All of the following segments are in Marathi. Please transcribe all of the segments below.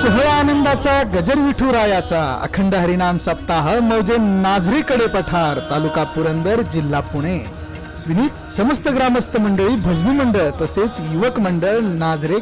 सोहळा आनंदाचा गजर विठुरायाचा अखंड हरिनाम सप्ताह मौजे नाझरीकडे पठार तालुका पुरंदर जिल्हा पुणे. विनीत समस्त ग्रामस्थ मंडळी भजनी मंडळ तसेच युवक मंडळ नाझरे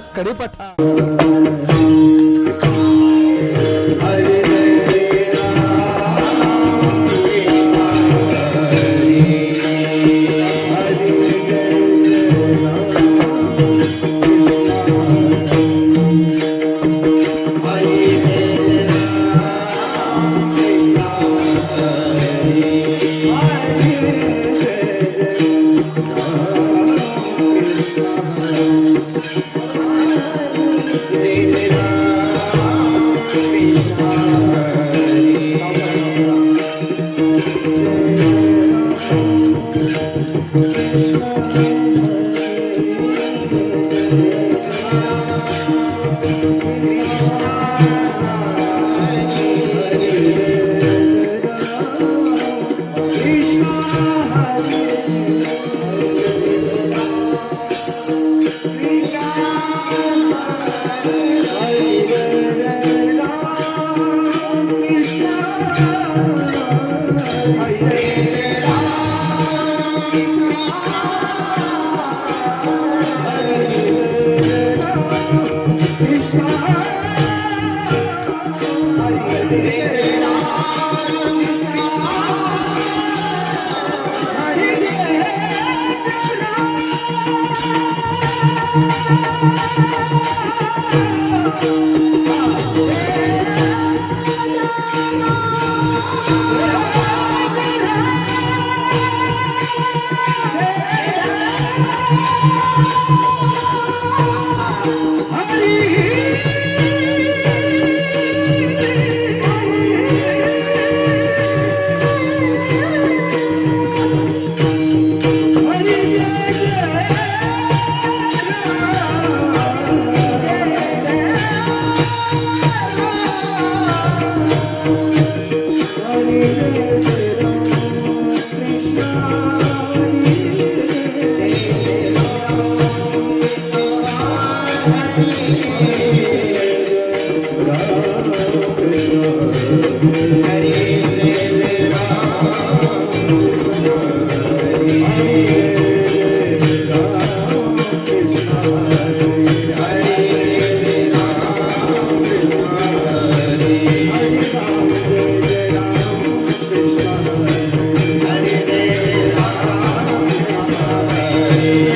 Música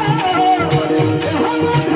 Oh,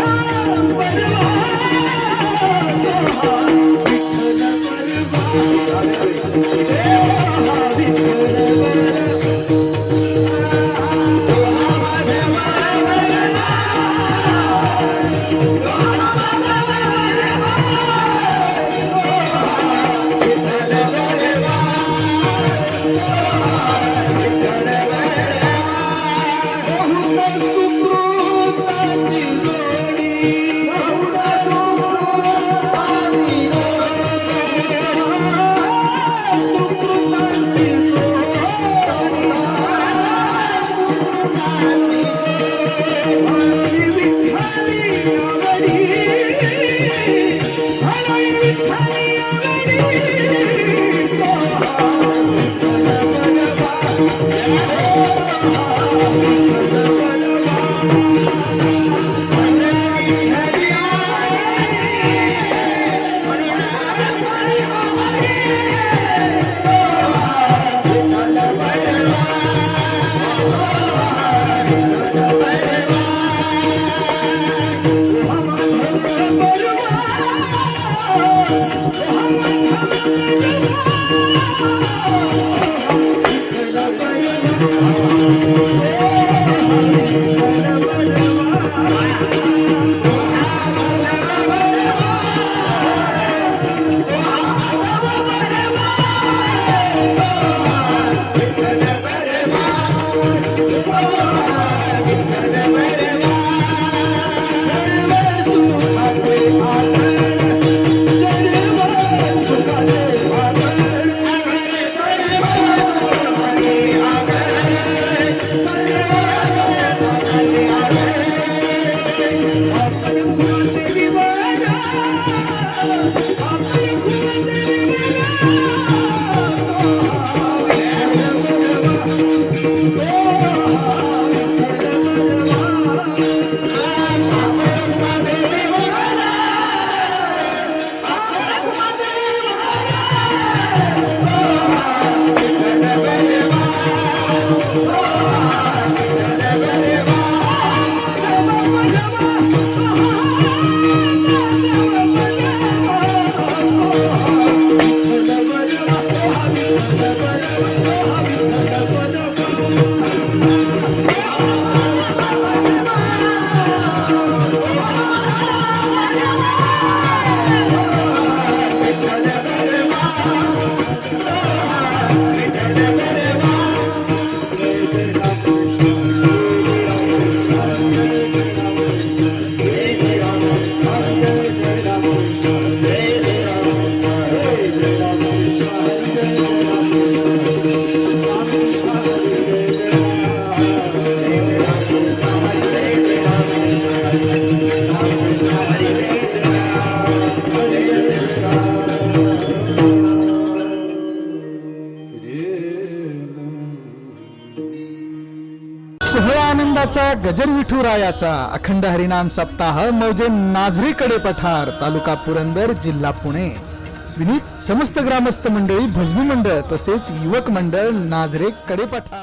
सोहळा आनंदाचा गजर विठुरायाचा अखंड हरिनाम सप्ताह मौजे नाझरीकडे पठार तालुका पुरंदर जिल्हा पुणे. विनीत समस्त ग्रामस्थ मंडळी भजनी मंडळ तसेच युवक मंडळ नाझरे कडे पठार.